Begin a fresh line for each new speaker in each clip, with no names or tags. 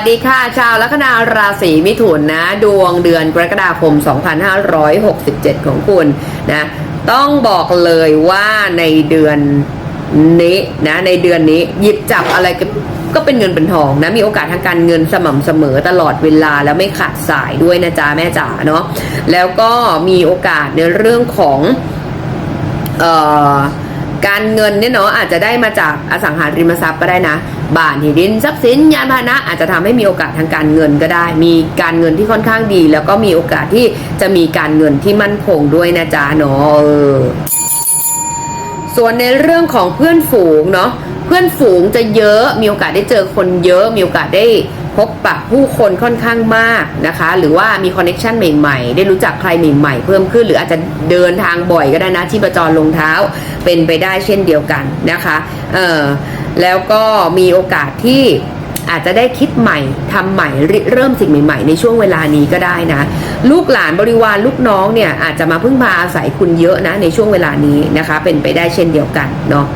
วัสดีค่ะ ชาวลัคนาราศีมิถุนนะ ดวงเดือนกรกฎาคม 2567 ของคุณนะ ต้องบอกเลยว่าในเดือนนี้นะ ในเดือนนี้หยิบจับอะไรก็ก็เป็นเงินเป็นทองนะมีโอกาสทางการเงินสม่ำเสมอตลอดเวลาแล้วไม่ขาดสายด้วยนะจ๊ะแม่จ๋าเนาะแล้วก็มีโอกาสในเรื่องของเอ่อ การเงินเนี่ยเนาะอาจจะได้มาจากอสังหาริมทรัพย์ก็ได้นะ บ้านที่ดินทรัพย์สินยานพาหนะอาจจะทำให้มีโอกาสทางการเงินก็ได้ มีการเงินที่ค่อนข้างดี แล้วก็มีโอกาสที่จะมีการเงินที่มั่นคงด้วยนะจ๊ะเนาะส่วนในเรื่องของเพื่อนฝูงเนาะ เพื่อนฝูงจะเยอะมีโอกาสได้เจอคนเยอะ มีโอกาสได้พบปะผู้คนค่อนข้างมากนะคะ หรือว่ามีคอนเน็ชันใหม่ๆ ได้รู้จักใครใหม่ๆ เพิ่มขึ้น หรืออาจจะเดินทางบ่อยก็ได้นะที่ประจรลงเท้าเป็นไปได้เช่นเดียวกันนะคะเออแล้วก็มีโอกาสที่อาจจะได้คิดใหม่ทำใหม่เริ่มสิ่งใหม่ๆ ในช่วงเวลานี้ก็ได้นะ ลูกหลานบริวารลูกน้องเนี่ยอาจจะมาพึ่งพาอาศัยคุณเยอะนะในช่วงเวลานี้นะคะ เป็นไปได้เช่นเดียวกันเนาะ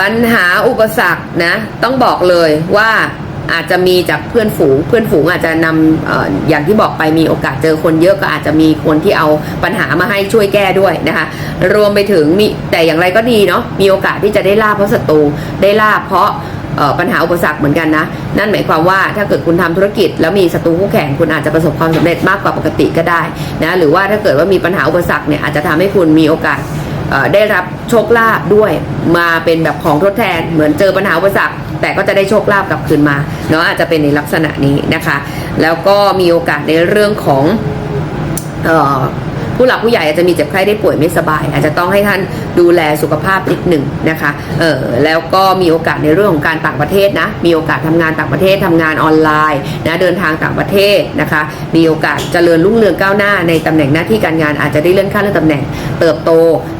ปัญหาอุปสรรคนะ ต้องบอกเลยว่าอาจจะมีจากเพื่อนฝูง เพื่อนฝูงอาจจะนำอออย่างที่บอกไปมีโอกาสเจอคนเยอะก็อาจจะมีคนที่เอาปัญหามาให้ช่วยแก้ด้วยนะคะ รวมไปถึงมีแต่อย่างไรก็ดีเนาะมีโอกาสที่จะได้ลาบเพราะศัตรูได้ลาบเพราะปัญหาอุปสรรคเหมือนกันนะ นั่นหมายความว่าถ้าเกิดคุณทำธุรกิจ แล้วมีศัตรูคู่แข่งคุณอาจจะประสบความสำเร็จมากกว่าปกติก็ได้นะหรือว่าถ้าเกิดว่ามีปัญหาอุปสรรคเนี่ยอาจจะทำให้คุณมีโอกาส ได้รับโชคลาภด้วยมาเป็นแบบของทดแทนเหมือนเจอปัญหาอุปสรรคแต่ก็จะได้โชคลาภกลับคืนมาเนาะอาจจะเป็นในลักษณะนี้นะคะ แล้วก็มีโอกาสในเรื่องของ ผู้หลักผู้ใหญ่อาจจะมีเจ็บไข้ได้ป่วยไม่สบาย อาจจะต้องให้ท่านดูแลสุขภาพนิดหนึ่งนะคะเออแล้วก็มีโอกาสในเรื่องของการต่างประเทศนะมีโอกาสทำงานต่างประเทศทำงานออนไลน์นะเดินทางต่างประเทศนะคะมีโอกาสเจริญรุ่งเรืองก้าวหน้าในตำแหน่งหน้าที่การงานอาจจะได้เลื่อนขั้นเลื่อนตำแหน่งเติบโต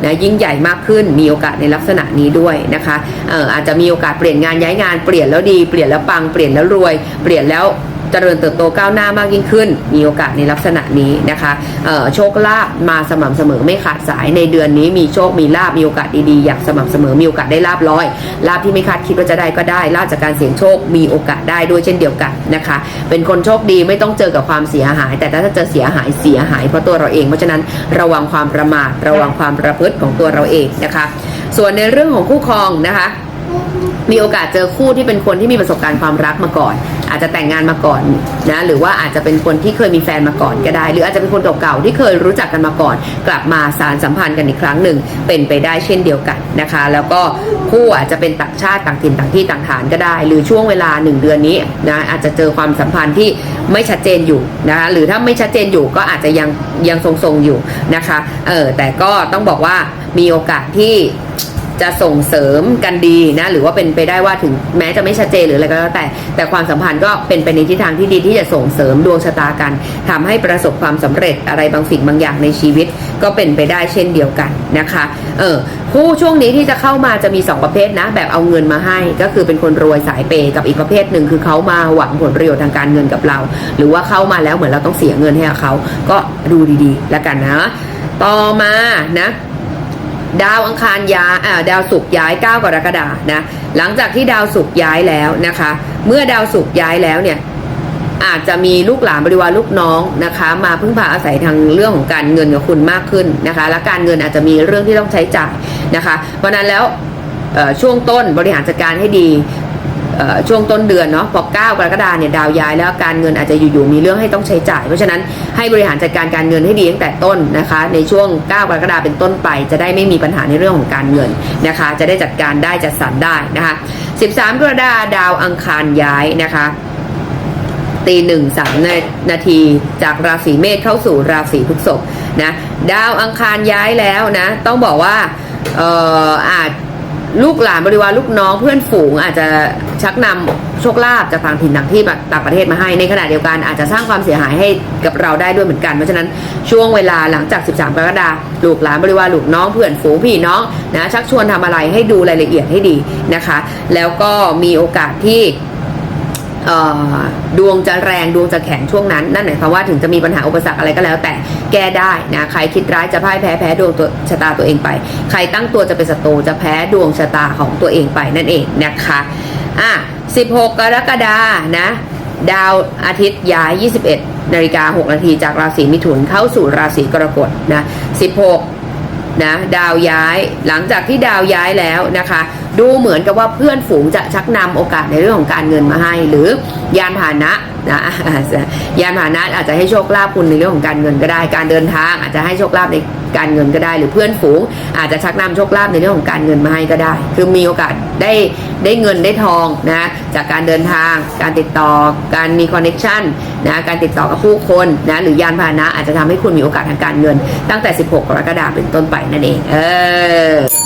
นะยิ่งใหญ่มากขึ้น มีโอกาสในลักษณะนี้ด้วยนะคะเอออาจจะมีโอกาสเปลี่ยนงานย้ายงานเปลี่ยนแล้วดีเปลี่ยนแล้วปังเปลี่ยนแล้วรวย เปลี่ยนแล้ว เจริญเติบโตก้าวหน้ามากยิ่งขึ้น มีโอกาสในลักษณะนี้นะคะโชคลาภมาสม่ำเสมอไม่ขาดสายในเดือนนี้มีโชคมีลาบมีโอกาสดีๆอย่างสม่ำเสมอมีโอกาสได้ลาบร้อยลาบที่ไม่คาดคิดว่าจะได้ก็ได้ลาบจากการเสี่ยงโชคมีโอกาสได้ด้วยเช่นเดียวกันนะคะ เป็นคนโชคดีไม่ต้องเจอกับความเสียหาย แต่ถ้าจะเสียหายเสียหายเพราะตัวเราเองเพราะฉะนั้นระวังความประมาทระวังความประพฤติของตัวเราเองนะคะ ส่วนในเรื่องของคู่ครองนะคะ มีโอกาสเจอคู่ที่เป็นคนที่มีประสบการณ์ความรักมาก่อน อาจจะแต่งงานมาก่อนนะหรือว่าอาจจะเป็นคนที่เคยมีแฟนมาก่อนก็ได้ หรืออาจจะเป็นคนเก่าๆที่เคยรู้จักกันมาก่อน กลับมาสารสัมพันธ์กันอีกครั้งหนึ่งเป็นไปได้เช่นเดียวกันนะคะ แล้วก็คู่อาจจะเป็นต่างชาติต่างถิ่นต่างที่ต่างฐานก็ได้ หรือช่วงเวลาหนึ่งเดือนนี้นะอาจจะเจอความสัมพันธ์ที่ไม่ชัดเจนอยู่นะคะหรือถ้าไม่ชัดเจนอยู่ก็อาจจะยังยังทรงๆอยู่นะคะเออแต่ก็ต้องบอกว่ามีโอกาสที่ จะส่งเสริมกันดีนะหรือว่าเป็นไปได้ว่าถึงแม้จะไม่ชัดเจนหรืออะไรก็แล้วแต่ แต่ความสัมพันธ์ก็เป็นไปในทิศทางที่ดีที่จะส่งเสริมดวงชะตากันทำให้ประสบความสำเร็จอะไรบางสิ่งบางอย่างในชีวิต ก็เป็นไปได้เช่นเดียวกันนะคะเออผู้ช่วงนี้ที่จะเข้ามาจะมี 2 ประเภทนะ แบบเอาเงินมาให้ ก็คือเป็นคนรวยสายเปย์กับอีกประเภทหนึ่งคือเขามาหวังผลประโยชน์ทางการเงินกับเรา หรือว่าเข้ามาแล้วเหมือนเราต้องเสียเงินให้เขาก็ดูดีๆ แล้วกันนะ ต่อมานะ ดาวอังคารย้ายอ่าดาวศุกร์ย้าย 9 กรกฎานะหลังจากที่ดาวศุกร์ย้ายแล้วนะคะ เมื่อดาวศุกร์ย้ายแล้วเนี่ยอาจจะมีลูกหลานบริวารลูกน้องนะคะ มาพึ่งพาอาศัยทางเรื่องของการเงินกับคุณมากขึ้นนะคะ และการเงินอาจจะมีเรื่องที่ต้องใช้จ่ายนะคะ เพราะนั้นแล้วเอ่อช่วงต้นบริหารจัดการให้ดี ช่วงต้นเดือนเนาะพอ 9 กรกฎาเนี่ยดาวย้ายแล้วการเงินอาจจะอยู่ๆมีเรื่องให้ต้องใช้จ่าย เพราะฉะนั้นให้บริหารจัดการการเงินให้ดีตั้งแต่ต้นนะคะ ในช่วง 9 กรกฎาเป็นต้นไป จะได้ไม่มีปัญหาในเรื่องของการเงินนะคะ จะได้จัดการได้จัดสรรได้นะคะ 13 กรกฎาดาวอังคารย้ายนะคะตีหนึ่งสามนาทีจากราศีเมษเข้าสู่ราศีพฤษภนะดาวอังคารย้ายแล้วนะ ต้องบอกว่าเอออาจ ลูกหลานบริวารลูกน้องเพื่อนฝูงอาจจะชักนำโชคลาภจากต่างถิ่นต่างที่ต่างประเทศมาให้ในขณะเดียวกันอาจจะสร้างความเสียหายให้กับเราได้ด้วยเหมือนกัน เพราะฉะนั้นช่วงเวลาหลังจาก 13 กรกฎาคมลูกหลานบริวารลูกน้องเพื่อนฝูงพี่น้องนะชักชวนทำอะไรให้ดูรายละเอียดให้ดีนะคะ แล้วก็มีโอกาสที่ ดวงจะแรงดวงจะแข็งช่วงนั้น นั่นหมายความว่าถึงจะมีปัญหาอุปสรรคอะไรก็แล้ว แต่แก้ได้นะใครคิดร้ายจะพ่ายแพ้แพ้ดวงตัวชะตาตัวเองไป ใครตั้งตัวจะเป็นศัตรูจะแพ้ดวงชะตาของตัวเองไปนั่นเองนะคะอะ16 กรกฎานะดาวอาทิตย์ย้าย 21นาฬิกา6นาทีจากราศีมิถุนเข้าสู่ราศีกรกฎนะ16 นะดาวย้ายหลังจากที่ดาวย้ายแล้วนะคะ ดูเหมือนกับว่าเพื่อนฝูงจะชักนำโอกาสในเรื่องของการเงินมาให้ หรือยานพาหนะนะยานพาหนะอาจจะให้โชคลาภคุณในเรื่องของการเงินก็ได้ การเดินทางอาจจะให้โชคลาภใน การเงินก็ได้ หรือเพื่อนฝูงอาจจะชักนำโชคลาภในเรื่องของการเงินมาให้ก็ได้ คือมีโอกาสได้ได้เงินได้ทองนะจากการเดินทาง การติดต่อการมีคอนเน็ชันนะการติดต่อกับผู้คนนะหรือยานพาหนะอาจจะทำให้คุณมีโอกาสทางการเงิน ตั้งแต่ 16 กรกฎาคมเป็นต้นไปนั่นเองเออ